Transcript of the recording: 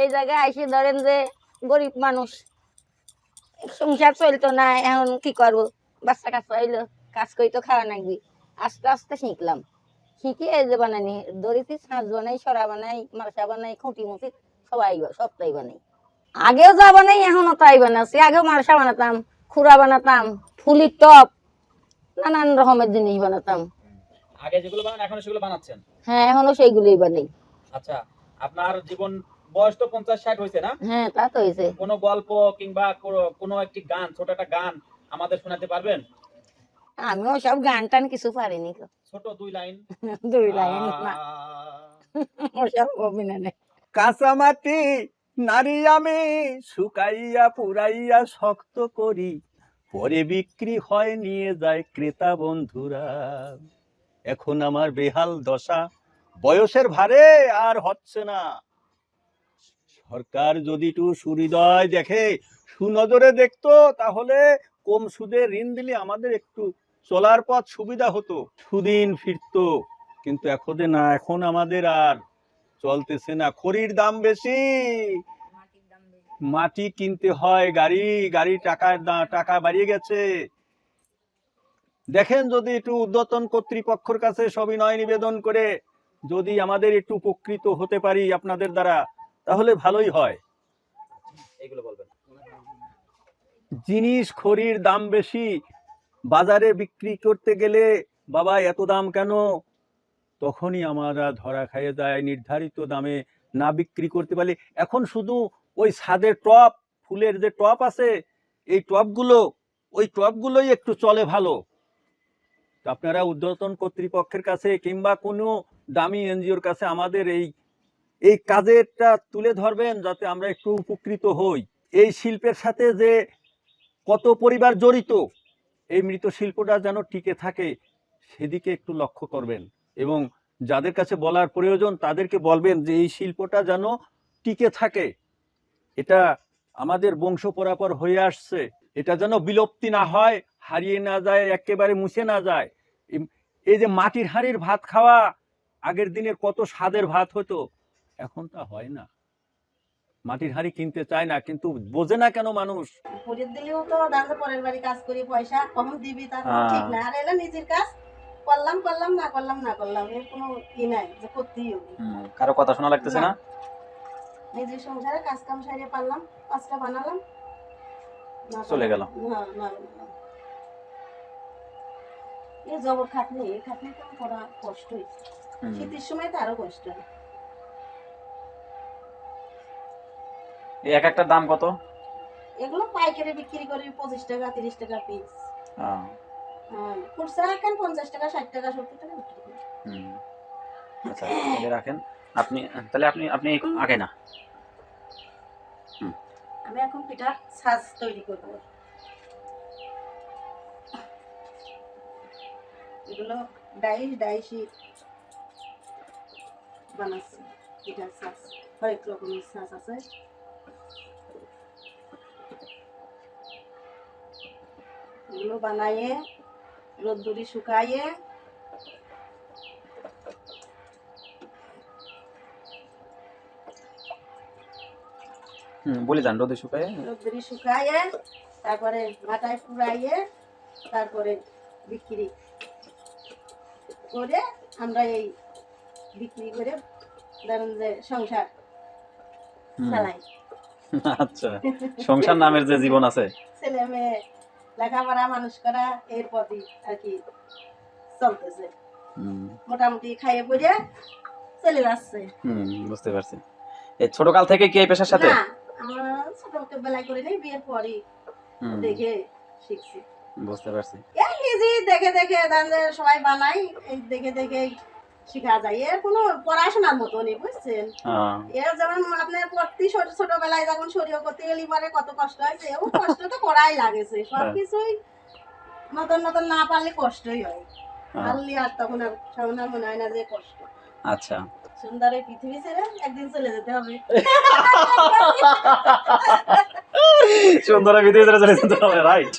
এই জায়গায় আইসে ধরেন যে গরিব মানুষ সংসার চলতো না এখন কি করব? বাচ্চা কাচ্চা হইল কাজ করি তো খাওয়া লাগবি। আস্তে আস্তে শিখলাম। শিখে এই যে বানানি দড়িতে ছাঁচ বানাই সরা বানাই মার্শা বানাই খুঁটি মুটি সবাই সবটাই বানাই। আগেও যা বানাই এখনও তাই বানাচ্ছি। আগেও মার্শা বানাতাম খুরা বানাতাম ফুলির টপ নানান রকমের জিনিস বানাতাম। আগে যেগুলো বানান এখন সেগুলো বানাচ্ছেন? হ্যাঁ এখনও সেইগুলোই বানাই। আচ্ছা আপনার জীবন বয়স তো পঞ্চাশ ষাট হয়েছে না? হ্যাঁ তা তো হয়েছে। কোনো গল্প কিংবা কোনো একটি গান ছোট একটা গান আমাদের শোনাতে পারবেন? আমিও সব গান টান কিছু পারিনি ছোট দুই লাইন। দুই লাইন না। ওসব অভিনয় নেই। কাঁচা মাটি নারী আমি শুকাইয়া পুরাইয়া শক্ত করি পরে বিক্রি হয় নিয়ে যায় ক্রেতা বন্ধুরা। এখন আমার বেহাল দশা বয়সের ভারে আর হচ্ছে না। সরকার যদি একটু সুহৃদয় দেখে, সুনজরে দেখতো, তাহলে কম সুদে ঋণ দিলে আমাদের একটু চলার পথ সুবিধা হতো, সুদিন ফিরতো। কিন্তু এখন না, এখন আমাদের আর চলতেছে না। খড়ির দাম বেশি। মাটি কিনতে হয়, গাড়ি গাড়ি টাকার টাকা বাড়িয়ে গেছে। দেখেন যদি একটু উদ্যতন কর্তৃপক্ষের কাছে সবিনয় নিবেদন করে, যদি আমাদের একটু উপকৃত হতে পারি আপনাদের দ্বারা। তাহলে ভালোই হয়। এইগুলো বলবেন। জিনিস খড়ির দাম বেশি বাজারে বিক্রি করতে গেলে বাবা এত দাম কেন? তখনই আমরা ধরা খাইয়ে যায় নির্ধারিত দামে না বিক্রি করতে পারলে। এখন শুধু ওই ছাদের টপ ফুলের যে টপ আছে এই টপগুলো ওই টপগুলোই একটু চলে ভালো। আপনারা উদ্যতন কর্তৃপক্ষের কাছে কিংবা কোনো দামি এনজিওর কাছে আমাদের এই এই কাজেরটা তুলে ধরবেন যাতে আমরা একটু উপকৃত হই। এই শিল্পের সাথে যে কত পরিবার জড়িত, এই মৃত শিল্পটা যেন টিকে থাকে, সেদিকে একটু লক্ষ্য করবেন এবং যাদের কাছে বলার প্রয়োজন তাদেরকে বলবেন যে এই শিল্পটা যেন টিকে থাকে। এটা আমাদের বংশ পরাপর হয়ে আসছে। এটা যেন বিলুপ্তি না হয়, হারিয়ে না যায়, একেবারে মুছে না যায়। এই যে মাটির হাড়ির ভাত খাওয়া, আগের দিনের কত স্বাদের ভাত হতো। এখন তা হয় না। মাটির হাড়ি কিনতে চায় না কিন্তু বোঝে না কেন মানুষ? পরের দিলেও তো দাঁড়াতে পরের বাড়ি কাজ করি পয়সা কখন দিবি তার হ্যাঁ। ঠিক না। আর এলে নিজের কাজ করলাম করলাম না করলাম না করলাম এর কোনো ই নাই যে করতেই হবে। কারও কথা শোনা লাগতেছে না। নিজের সংসারে কাজ কাম সারিয়ে পারলাম পাঁচটা বানালাম। চলে গেল। না না না। এই জবর খাটনি এই খাটনি তো করা কষ্টই। শীতের সময় তো আরও কষ্ট। হয়। এক একটা দাম কত? এগুলো পাইকারি বিক্রি করি পঁচিশ টাকা তিরিশ টাকা পিস আহ, খুচরা রাখেন পঞ্চাশ টাকা ষাট টাকা সত্তর টাকা বিক্রি করি। হুম। আচ্ছা রাখেন। আপনি তাহলে আপনি আপনি আগে না। আমি এখন পিঠা সাজ তৈরি করব। এগুলো ডাইস ডাইসি বানাচ্ছি। পিঠার সাজ হরেক রকমের সাজ আছে। এগুলো বানাইয়ে রোদ্দুরি শুকাইয়ে বলে যান রোদে শুকায়। তারপরে মাথায় পুরাইয়ে তারপরে বিক্রি করে আমরা এই বিক্রি করে ধরুন যে সংসার চালাই। আচ্ছা সংসার নামের যে জীবন আছে। ছেলে মেয়ে লেখাপড়া মানুষ করা এর প্রতি আর কি চলতেছে। মোটামুটি খাইয়ে পড়ে চলে যাচ্ছে। হুম, বুঝতে পারছি। এই ছোটকাল থেকে কি এই পেশার সাথে? না আমরা ছোট বেলায় করে নেই বিয়ের পরই দেখে শিখছি। বুঝতে পারছি। এই নিজে দেখে দেখে সবাই বানাই এই দেখে দেখে শেখা যায়। এর কোনো পড়াশোনার মতো নেই বুঝছেন? এর যেমন আপনার প্রতি ছোট ছোটবেলায় যখন সরিয়ে করতে গেলি পরে কত কষ্ট হয়েছে ও কষ্ট তো করাই লাগেছে সব কিছুই নতুন নতুন না পারলে কষ্টই হয়। পারলে আর তখন আর আর মনে হয় না যে কষ্ট। আচ্ছা। সুন্দর এই পৃথিবী ছেড়ে একদিন চলে যেতে হবে। সুন্দর ভিডিও চলে যেতে হবে রাইট